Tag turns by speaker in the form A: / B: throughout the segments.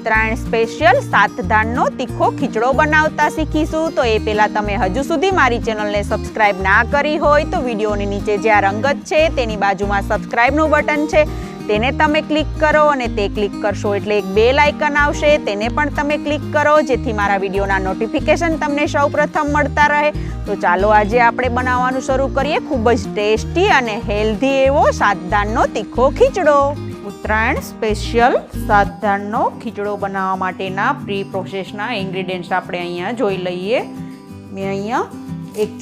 A: Uttarayan special સાત ધાનનો તીખો ખીચડો બનાવતા શીખીશું. તો એ પહેલાં તમે હજુ સુધી મારી ચેનલને સબસ્ક્રાઇબ ના કરી હોય તો વિડીયોની નીચે જે આ રંગત છે, તેની બાજુમાં સબસ્ક્રાઇબનું બટન છે, તેને તમે ક્લિક કરો અને તે ક્લિક કરશો એટલે એક બેલ આઇકન આવશે. તેને પણ તમે ક્લિક કરો, જેથી મારા વિડીયોના નોટિફિકેશન તમને સૌપ્રથમ મળતા રહે. તો ચાલો આજે આપણે બનાવવાનું શરૂ કરીએ. ખૂબ જ ટેસ્ટી અને હેલ્ધી એવો સાતધાનનો તીખો ખીચડો. ઉત્તરાયણ સ્પેશિયલ સાતધાનનો ખીચડો બનાવવા માટેના પ્રી પ્રોસેસના ઇન્ગ્રીડિયન્ટ્સ આપણે અહીંયા જોઈ લઈએ. મેં અહીંયા એક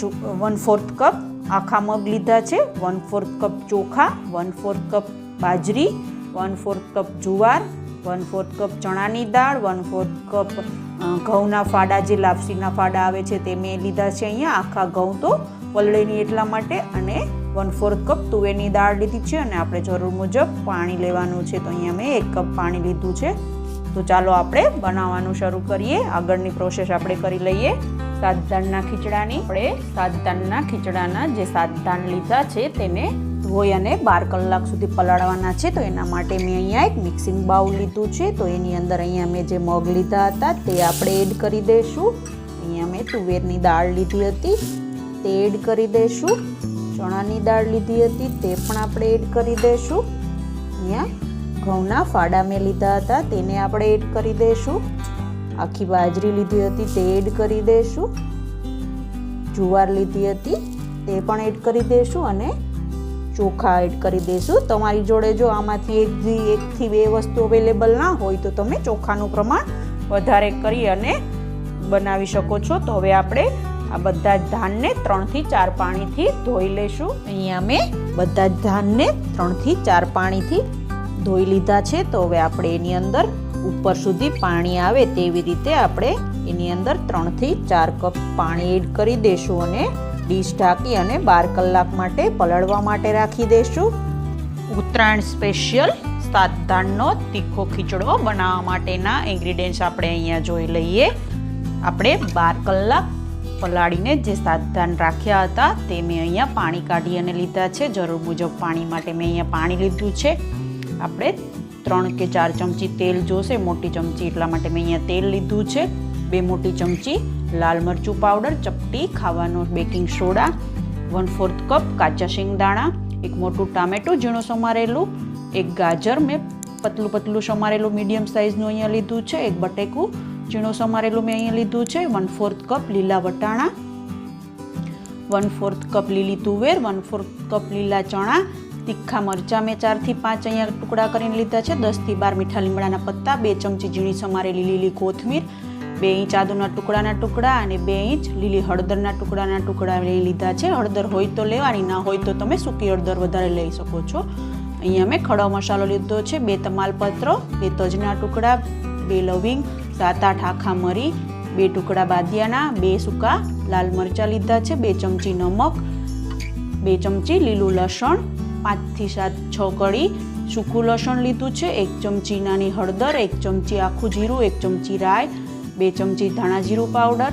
A: વન ફોર્થ કપ આખા મગ લીધા છે. વન ફોર્થ કપ ચોખા વન ફોર્થ કપ બાજરી વન ફોર્થ કપ જુવાર વન ફોર્થ કપ ચણાની દાળ વન ફોર્થ કપ ઘઉંના ફાડા જે લાપસીના ફાડા આવે છે તે મેં લીધા છે અહીંયા આખા ઘઉં તો. પલળે નહીં એટલા માટે અને વન ફોર્થ કપ તુવેરની દાળ લીધી છે અને આપણે જરૂર મુજબ પાણી લેવાનું છે. તો અહીંયા મેં એક કપ પાણી લીધું છે. તો ચાલો આપણે બનાવવાનું શરૂ કરીએ. આગળની પ્રોસેસ આપણે કરી લઈએ. સાત ધાનના ખીચડાની. આપણે સાત ધાનના ખીચડાના જે સાત ધાન લીધા છે તેને ધોઈ અને બાર કલાક સુધી પલાળવાના છે. તો એના માટે મેં અહીંયા એક મિક્સિંગ બાઉલ લીધું છે. તો એની અંદર અહીંયા મેં જે મગ લીધા હતા તે આપણે એડ કરી દઈશું. અહીંયા મેં તુવેરની દાળ લીધી હતી. તે એડ કરી દઈશું ચણાની દાળ લીધી હતી તે પણ આપણે એડ કરી દઈશું અહીંયા ઘઉંના ફાડા મેં લીધા હતા તેને આપણે એડ કરી દઈશું આખી બાજરી લીધી હતી તે એડ કરી દઈશું જુવાર લીધી હતી તે પણ એડ કરી દઈશું અને ચોખા એડ કરી દઈશું તમારી જોડે જો આમાંથી એકથી એકથી બે વસ્તુ અવેલેબલ ના હોય તો તમે ચોખાનું પ્રમાણ વધારે કરી અને બનાવી શકો છો. તો હવે આપણે આ બધા જ ધાનને ત્રણથી ચાર પાણીથી ધોઈ લેશું. અહીંયા મેં બધા જ ધાનને ત્રણથી ચાર પાણીથી ધોઈ લીધા છે. તો હવે આપણે એની અંદર ઉપર સુધી પાણી આવે તેવી રીતે આપણે એની અંદર ત્રણથી ચાર કપ પાણી એડ કરી દઈશું અને ડીશ ઢાંકી અને બાર કલાક માટે પલળવા માટે રાખી દઈશું ઉત્તરાયણ સ્પેશિયલ સાત ધાનનો તીખો ખીચડો બનાવવા માટેના ઇન્ગ્રીડિયન્ટ્સ આપણે અહીંયા જોઈ લઈએ. આપણે બાર કલાક પલાળીને જે સાવધાન રાખ્યા હતા તે મેં અહીંયા પાણી કાઢી અને લીધા છે. જરૂર મુજબ પાણી માટે મેં અહીંયા પાણી લીધું છે. આપણે ત્રણ કે ચાર ચમચી તેલ જોશે. મોટી ચમચી એટલા માટે મેં અહીંયા તેલ લીધું છે. બે મોટી ચમચી લાલ મરચું પાવડર, ચપટી, ખાવાનો baking soda one fourth cup કાચા શિંગદાણા, એક મોટું ટામેટું, ઝીણું સમારેલું, એક ગાજર, મેં પતલું પતલું સમારેલું મીડિયમ સાઇઝનું અહીંયા લીધું છે, એક બટેકું ઝીણું સમારેલું મેં અહીંયા લીધું છે. વન ફોર્થ કપ લીલા વટાણા વન ફોર્થ કપ લીલી તુવેર વન ફોર્થ કપ લીલા ચણા, તીખા મરચાં મેં ચારથી પાંચ અહીંયા ટુકડા કરીને લીધા છે. દસથી બાર મીઠા લીમડાના પત્તા, બે ચમચી ઝીણી સમારેલી લીલી કોથમીર, બે ઇંચ આદુના ટુકડાના ટુકડા અને બે ઇંચ લીલી હળદરના ટુકડાના ટુકડા લઈ લીધા છે. હળદર હોય તો લેવાની, ના હોય તો તમે સૂકી હળદર વધારે લઈ શકો છો. અહીંયા મેં ખડો મસાલો લીધો છે, બે તમાલપત્રો, બે તજના ટુકડા, બે લવિંગ સાત આઠ આખા મરી, બે ટુકડા બાદિયાના બે સૂકા લાલ મરચાં લીધા છે, બે ચમચી નમક, બે ચમચી લીલું લસણ, પાંચથી સાત છ કળી સૂકું લસણ લીધું છે, એક ચમચી નાની હળદર, એક ચમચી આખું જીરું, એક ચમચી રાઈ, બે ચમચી ધાણા જીરું પાવડર,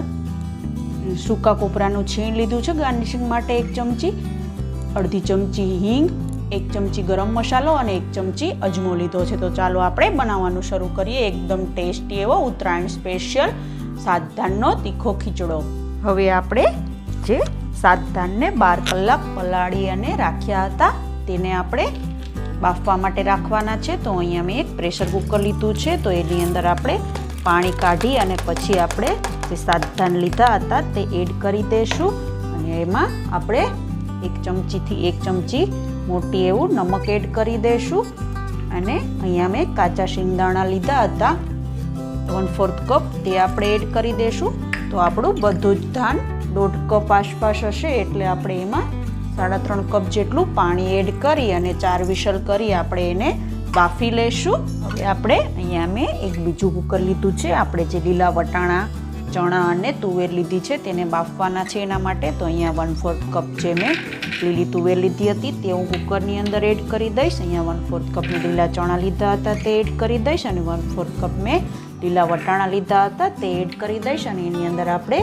A: સૂકા કોપરાનું છીણ લીધું છે, ગાર્નિશિંગ માટે એક ચમચી, અડધી ચમચી હિંગ એક ચમચી ગરમ મસાલો અને એક ચમચી અજમો લીધો છે. તો ચાલો આપણે બનાવવાનું શરૂ કરીએ. એકદમ ટેસ્ટી એવો ઉત્તરાયણ સ્પેશિયલ સાતધાનનો તીખો ખીચડો. હવે આપણે જે સાતધાનને બાર કલાક પલાળી અને રાખ્યા હતા તેને આપણે બાફવા માટે રાખવાના છે. તો અહીંયા મેં એક પ્રેશર કુકર લીધું છે. તો એની અંદર આપણે પાણી કાઢી અને પછી આપણે જે સાતધાન લીધા હતા તે એડ કરી દઈશું અને એમાં આપણે એક ચમચીથી એક ચમચી મોટી એવું નમક એડ કરી દઈશું અને અહીંયા મેં કાચા શિંગદાણા લીધા હતા. વન ફોર્થ કપ તે આપણે એડ કરી દઈશું તો આપણું બધું જ ધાન દોઢ કપ આસપાસ હશે એટલે આપણે એમાં સાડા ત્રણ કપ જેટલું પાણી એડ કરી અને ચાર વિશલ કરી આપણે એને બાફી લઈશું હવે આપણે અહીંયા મેં એક બીજું કુકર લીધું છે. આપણે જે લીલા વટાણા ચણા અને તુવેર લીધી છે, તેને બાફવાના છે એના માટે. તો અહીંયા વન ફોર્થ કપ જે મેં લીલી તુવેર લીધી હતી, તે હું કુકરની અંદર એડ કરી દઈશ. અહીંયા વન ફોર્થ કપની લીલા ચણા લીધા હતા, તે એડ કરી દઈશ. અને વન ફોર્થ કપ મેં લીલા વટાણા લીધા હતા, તે એડ કરી દઈશ. અને એની અંદર આપણે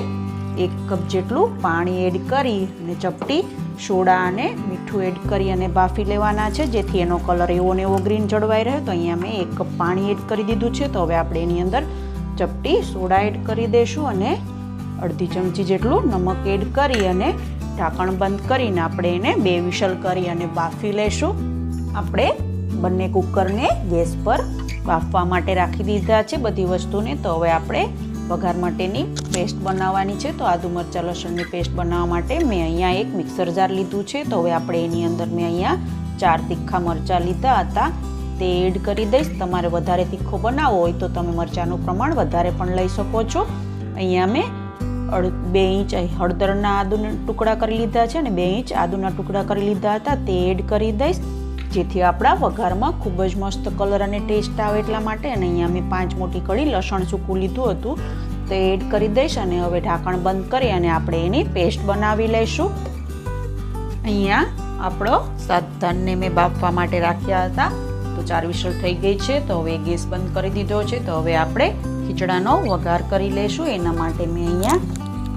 A: એક કપ જેટલું પાણી એડ કરી અને ચપટી, સોડા અને મીઠું એડ કરી અને બાફી લેવાના છે. જેથી એનો કલર એવો ને એવો ગ્રીન જળવાઈ રહે. તો અહીંયા મેં એક કપ પાણી એડ કરી દીધું છે. તો હવે આપણે એની અંદર ચપટી સોડા એડ કરી દઈશું અને અડધી ચમચી જેટલું નમક એડ કરી અને ઢાંકણ બંધ કરીને આપણે એને બે વિશલ કરી અને બાફી લઈશું આપણે બંને કુકરને ગેસ પર બાફવા માટે રાખી દીધા છે બધી વસ્તુને. તો હવે આપણે વઘાર માટેની પેસ્ટ બનાવવાની છે. તો આદુ મરચાં, લસણની પેસ્ટ બનાવવા માટે મેં અહીંયા એક મિક્સર જાર લીધું છે. તો હવે આપણે એની અંદર મેં અહીંયા ચાર તીખા મરચાં લીધા હતા. તે એડ કરી દઈશ. તમારે વધારે તીખો બનાવવો હોય તો તમે મરચાંનું પ્રમાણ વધારે પણ લઈ શકો છો. અહીંયા મેં બે ઇંચ હળદરના આદુના ટુકડા કરી લીધા છે અને બે ઇંચ આદુના ટુકડા કરી લીધા હતા. તે એડ કરી દઈશ. જેથી આપણા વઘારમાં ખૂબ જ મસ્ત કલર અને ટેસ્ટ આવે એટલા માટે. અને અહીંયા મેં પાંચ મોટી કળી લસણ સૂકું લીધું હતું. તે એડ કરી દઈશ અને હવે ઢાંકણ બંધ કરી અને આપણે એની પેસ્ટ બનાવી લઈશું. અહીંયા આપણો સાધાનને મેં બાફવા માટે રાખ્યા હતા. ચાર વિસળ થઈ ગઈ છે, તો હવે ગેસ બંધ કરી દીધો છે, તો હવે આપણે ખીચડાનો વઘાર કરી લઈશું એના માટે મેં અહીંયા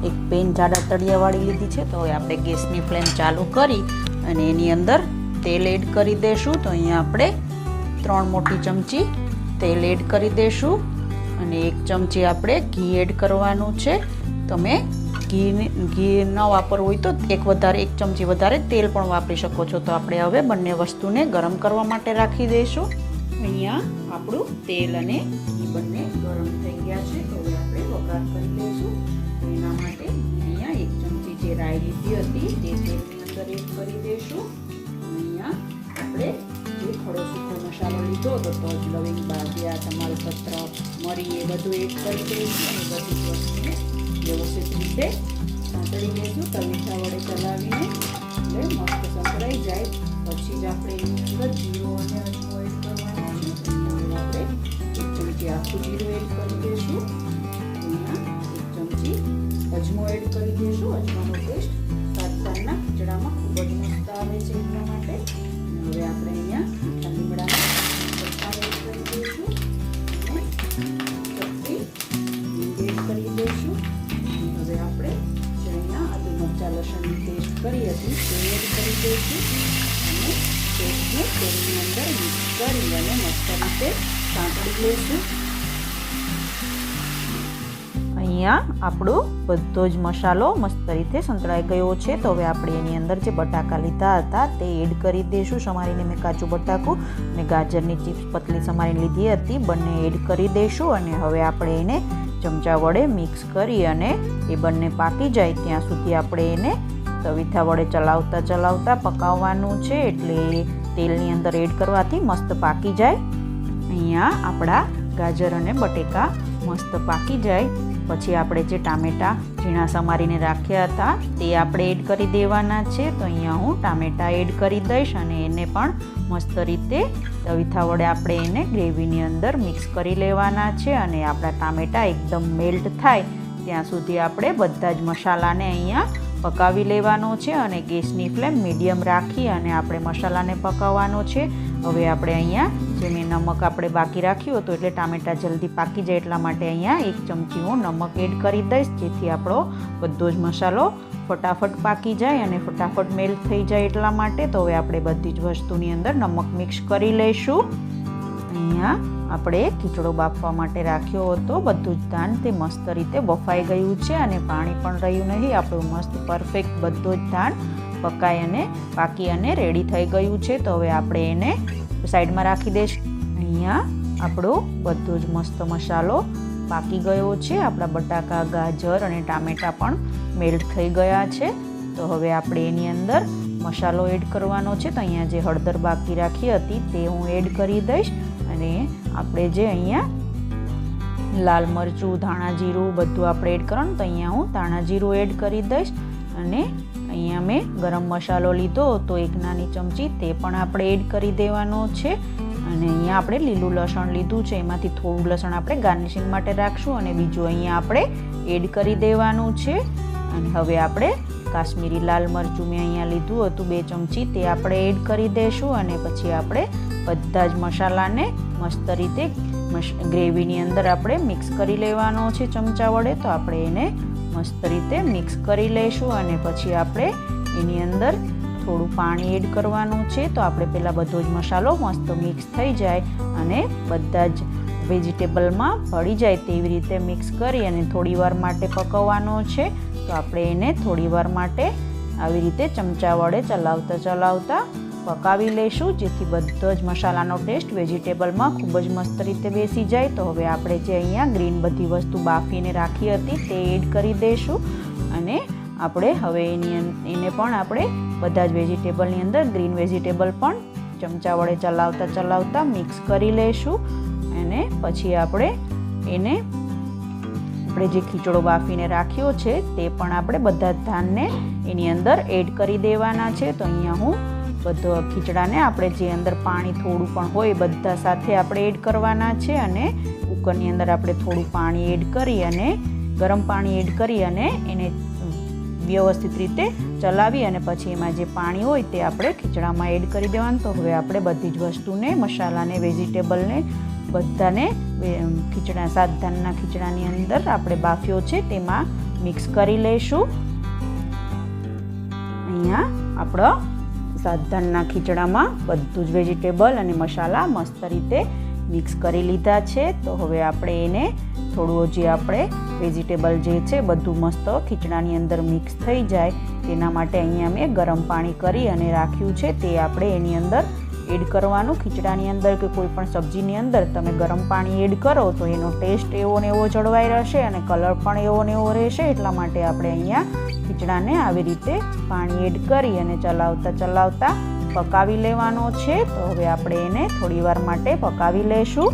A: એક પેન જાડા તળિયાવાળી લીધી છે, તો હવે આપણે ગેસની ફ્લેમ ચાલુ કરી અને એની અંદર તેલ એડ કરી દઈશું તો અહીંયા આપણે ત્રણ મોટી ચમચી તેલ એડ કરી દઈશું અને એક ચમચી આપણે ઘી એડ કરવાનું છે. તમે ઘી ઘી ન વાપરવું હોય તો એક વધારે એક ચમચી વધારે તેલ પણ વાપરી શકો છો. તો આપણે હવે બંને વસ્તુને ગરમ કરવા માટે રાખી દઈશું. અહીંયા આપણું તેલ અને ઘી બંને ગરમ થઈ ગયા છે. તો હવે આપણે વઘાર કરી લઈશું. એના માટે અહીંયા એક ચમચી જે રાઈ લીધી હતી, તે તેલની કરી દઈશું. અહીંયા આપણે જે ખડો સૂકો મસાલો લીધો તો જ લવિંગ બાદિયા તમારું પત્ર, મરી એ બધું એડ કરી દઈશું. અને બધી વસ્તુને વ્યવસ્થિત રીતે સાંતળી દઈશું તવીથા વડે ચલાવીને, એટલે મસ્ત સંતળાઈ જાય. પછી જ આપણે એની અંદર જીરો અને અજમો એડ કરવાનો છે. અહીંયા આપણે એક ચમચી આખું જીરું એડ કરી દઈશું. એમાં એક ચમચી અજમો એડ કરી દઈશું. અજમાનો પેસ્ટને તેલની અંદર મિક્સ કરી અને મસ્ત રીતે સાંકળી લઈશું અહીંયા આપણો બધો જ મસાલો મસ્ત રીતે સંતળાઈ ગયો છે. તો હવે આપણે એની અંદર જે બટાકા લીધા હતા તે એડ કરી દઈશું સમારીને મેં કાચું બટાકું અને ગાજરની ચિપ્સ પતલી સમારીને લીધી હતી. બંને એડ કરી દઈશું અને હવે આપણે એને ચમચા વડે મિક્સ કરી અને એ બંને પાકી જાય ત્યાં સુધી આપણે એને તવીથા વડે ચલાવતા ચલાવતા પકાવવાનું છે એટલે તેલની અંદર એડ કરવાથી મસ્ત પાકી જાય. અહીંયા આપણા ગાજર અને બટેકા મસ્ત પાકી જાય. પછી આપણે જે ટામેટાં ઝીણા સમારીને રાખ્યા હતા તે આપણે એડ કરી દેવાના છે. તો અહીંયા હું ટામેટાં એડ કરી દઈશ અને એને પણ મસ્ત રીતે તવીથા વડે આપણે એને ગ્રેવીની અંદર મિક્સ કરી લેવાના છે અને આપણા ટામેટાં એકદમ મેલ્ટ થાય. ત્યાં સુધી આપણે બધા જ મસાલાને અહીંયા પકાવી લેવાનો છે અને ગેસની ફ્લેમ મીડિયમ રાખી અને આપણે મસાલાને પકાવવાનો છે. હવે આપણે અહીંયા જે મેં નમક આપણે બાકી રાખ્યું હતું એટલે ટામેટાં જલ્દી પાકી જાય એટલા માટે અહીંયા એક ચમચી હું નમક એડ કરી દઈશ, જેથી આપણો બધો જ મસાલો ફટાફટ પાકી જાય અને ફટાફટ મેલ્ટ થઈ જાય એટલા માટે. તો હવે આપણે બધી જ વસ્તુની અંદર નમક મિક્સ કરી લઈશું. અહીંયા આપણે ખીચડો બાફવા માટે રાખ્યો હતો. બધું જ ધાન તે મસ્ત રીતે બફાઈ ગયું છે અને પાણી પણ રહ્યું નહીં. આપણું મસ્ત પરફેક્ટ બધું જ ધાન પકાઈ અને પાકી અને રેડી થઈ ગયું છે. તો હવે આપણે એને સાઈડમાં રાખી દઈશ. અહીંયા આપણો બધો જ મસ્ત મસાલો પાકી ગયો છે. આપણા બટાકા, ગાજર અને ટામેટાં પણ મેલ્ટ થઈ ગયા છે. તો હવે આપણે એની અંદર મસાલો એડ કરવાનો છે. તો અહીંયા જે હળદર બાકી રાખી હતી તે હું એડ કરી દઈશ. અને આપણે જે અહીંયા લાલ મરચું, ધાણા જીરું બધું આપણે એડ કરવાનું તો અહીંયા હું ધાણા જીરું એડ કરી દઈશ અને અહીંયા મેં ગરમ મસાલો લીધો તો એક નાની ચમચી તે પણ આપણે એડ કરી દેવાનો છે. અને અહીંયા આપણે લીલું લસણ લીધું છે, એમાંથી થોડું લસણ આપણે ગાર્નિશિંગ માટે રાખશું અને બીજું અહીંયા આપણે એડ કરી દેવાનું છે. અને હવે આપણે કાશ્મીરી લાલ મરચું મેં અહીંયા લીધું હતું, બે ચમચી તે આપણે એડ કરી દઈશું અને પછી આપણે બધા જ મસાલાને મસ્ત રીતે ગ્રેવીની અંદર આપણે મિક્સ કરી લેવાનો છે ચમચા વડે. તો આપણે એને મસ્ત રીતે મિક્સ કરી લઈશું અને પછી આપણે એની અંદર થોડું પાણી એડ કરવાનું છે. તો આપણે પહેલાં બધો જ મસાલો મસ્ત મિક્સ થઈ જાય અને બધા જ વેજીટેબલમાં ભળી જાય તેવી રીતે મિક્સ કરી અને થોડીવાર માટે પકવવાનો છે. તો આપણે એને થોડીવાર માટે આવી રીતે ચમચા વડે ચલાવતા ચલાવતા પકાવી લઈશું જેથી બધો જ મસાલાનો ટેસ્ટ વેજીટેબલમાં ખૂબ જ મસ્ત રીતે બેસી જાય. તો હવે આપણે જે અહીંયા ગ્રીન બધી વસ્તુ બાફીને રાખી હતી તે એડ કરી દઈશું અને આપણે હવે એની એને પણ આપણે બધા જ વેજીટેબલની અંદર ગ્રીન વેજીટેબલ પણ ચમચા વડે ચલાવતા ચલાવતા મિક્સ કરી લઈશું અને પછી આપણે એને, આપણે જે ખીચડો બાફીને રાખ્યો છે તે પણ આપણે બધા ધાનને એની અંદર એડ કરી દેવાના છે. તો અહીંયા હું બધો ખીચડાને આપણે જે અંદર પાણી થોડું પણ હોય બધા સાથે આપણે એડ કરવાના છે અને કુકરની અંદર આપણે થોડું પાણી એડ કરી અને ગરમ પાણી એડ કરી અને એને વ્યવસ્થિત રીતે ચલાવી અને પછી એમાં જે પાણી હોય તે આપણે ખીચડામાં એડ કરી દેવાનું. તો હવે આપણે બધી જ વસ્તુને, મસાલાને, વેજીટેબલને બધાને ખીચડા, સાત ધાનના ખીચડાની અંદર આપણે બાફ્યો છે તેમાં મિક્સ કરી લઈશું. અહીંયા આપણો સાધાનના ખીચડામાં બધું જ વેજીટેબલ અને મસાલા મસ્ત રીતે મિક્સ કરી લીધા છે. તો હવે આપણે એને થોડું જે આપણે વેજીટેબલ જે છે બધું મસ્ત ખીચડાની અંદર મિક્સ થઈ જાય. તેના માટે અહીંયા મેં ગરમ પાણી કરી અને રાખ્યું છે. તે આપણે એની અંદર એડ કરવાનું. ખીચડાની અંદર કે કોઈ પણ સબ્જીની અંદર તમે ગરમ પાણી એડ કરો તો એનો ટેસ્ટ એવો ને એવો જળવાઈ રહેશે અને કલર પણ એવો ને એવો રહેશે. એટલા માટે આપણે અહીંયા ખીચડાને આવી રીતે પાણી એડ કરી અને ચલાવતા ચલાવતા પકાવી લેવાનો છે. તો હવે આપણે એને થોડીવાર માટે પકાવી લઈશું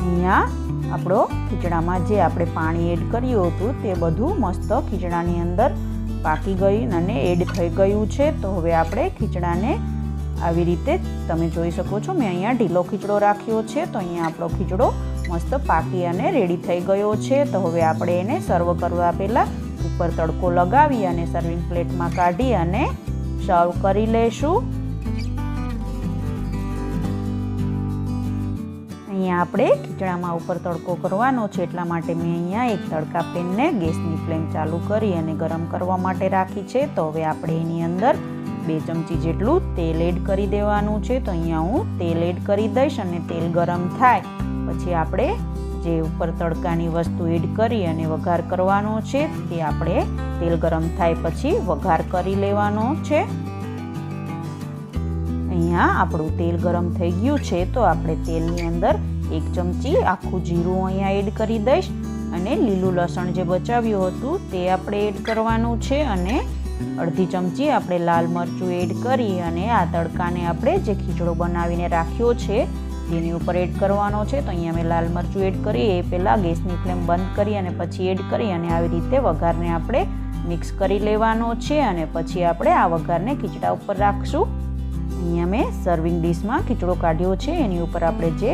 A: અહીંયા આપણો ખીચડામાં જે આપણે પાણી એડ કર્યું હતું તે બધું મસ્ત ખીચડાની અંદર પાકી ગયું અને એડ થઈ ગયું છે. તો હવે આપણે ખીચડાને આવી રીતે તમે જોઈ શકો છો મેં અહીંયા ઢીલો ખીચડો રાખ્યો છે. તો અહીંયા આપણો ખીચડો મસ્ત પાકી અને રેડી થઈ ગયો છે. તો હવે આપણે એને સર્વ કરવા પહેલાં ઉપર તડકો લગાવી અને સર્વિંગ પ્લેટમાં કાઢી અને સર્વ કરી લઈશું અહીંયા આપણે ખીચડામાં ઉપર તડકો કરવાનો છે, એટલા માટે મેં અહીંયા એક તડકા પેનને ગેસની ફ્લેમ ચાલુ કરી અને ગરમ કરવા માટે રાખી છે. તો હવે આપણે એની અંદર બે ચમચી જેટલું તેલ એડ કરી દેવાનું છે. તો અહીંયા હું તેલ એડ કરી દઈશ અને તેલ ગરમ થાય. પછી આપણે જે ઉપર તડકાની વસ્તુ એડ કરી અને વઘાર કરવાનો છે તે આપણે તેલ ગરમ થાય પછી વઘાર કરી લેવાનો છે. અહીંયા આપણું તેલ ગરમ થઈ ગયું છે, તો આપણે તેલની અંદર એક ચમચી આખું જીરું અહીંયા એડ કરી દઈશ અને લીલું લસણ જે બચાવ્યું હતું તે આપણે એડ કરવાનું છે અને અડધી ચમચી આપણે લાલ મરચું એડ કરી અને આ તડકાને આપણે જે ખીચડો બનાવીને રાખ્યો છે તેની ઉપર એડ કરવાનો છે, તો અહીંયા મેં લાલ મરચું એડ કરી એ પહેલાં ગેસની ફ્લેમ બંધ કરી અને પછી એડ કરી અને આવી રીતે વઘારને આપણે મિક્સ કરી લેવાનો છે અને પછી આપણે આ વઘારને ખીચડા ઉપર રાખશું. અહીંયા મેં સર્વિંગ ડીશમાં ખીચડો કાઢ્યો છે, એની ઉપર આપણે જે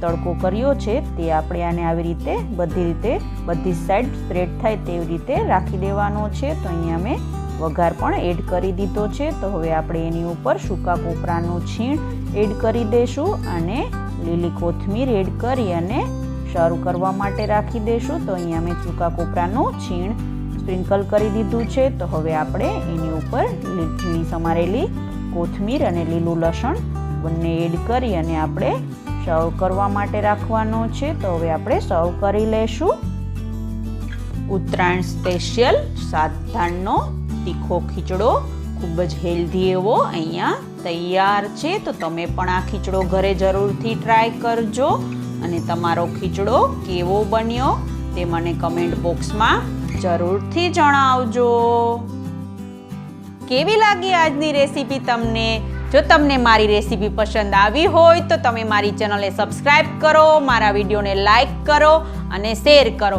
A: તડકો કર્યો છે, તે આપણે આને આવી રીતે બધી રીતે બધી સાઈડ સ્પ્રેડ થાય તેવી રીતે રાખી દેવાનો છે. તો અહીંયા મેં વઘાર પણ એડ કરી દીધો છે. તો હવે આપણે એની ઉપર સૂકા કોપરાનું છીણ એડ કરી દઈશું અને લીલી કોથમીર એડ કરી અને શરૂ કરવા માટે રાખી દઈશું તો અહીંયા મેં સૂકા કોપરાનું છીણ સ્પ્રિંકલ કરી દીધું છે. તો હવે આપણે એની ઉપર ઝીણી સમારેલી કોથમીર અને લીલું લસણ બંને એડ કરી અને આપણે સર્વ કરવા માટે રાખવાનો છે. તો હવે આપણે સર્વ કરી લેશું. ઉત્તરાયણ સ્પેશિયલ સાત ધાનનો તીખો ખીચડો ખૂબ જ હેલ્ધી એવો અહીંયા તૈયાર છે. તો તમે પણ આ ખીચડો ઘરે જરૂરથી ટ્રાય કરજો. અને તમારો ખીચડો કેવો બન્યો તે મને કમેન્ટ બોક્સમાં જરૂરથી જણાવજો. કેવી લાગી આજની રેસીપી તમને? જો તમને મારી રેસીપી પસંદ આવી હોય તો તમે મારી ચેનલને સબસ્ક્રાઈબ કરો, મારા વિડીયોને લાઈક કરો અને શેર કરો.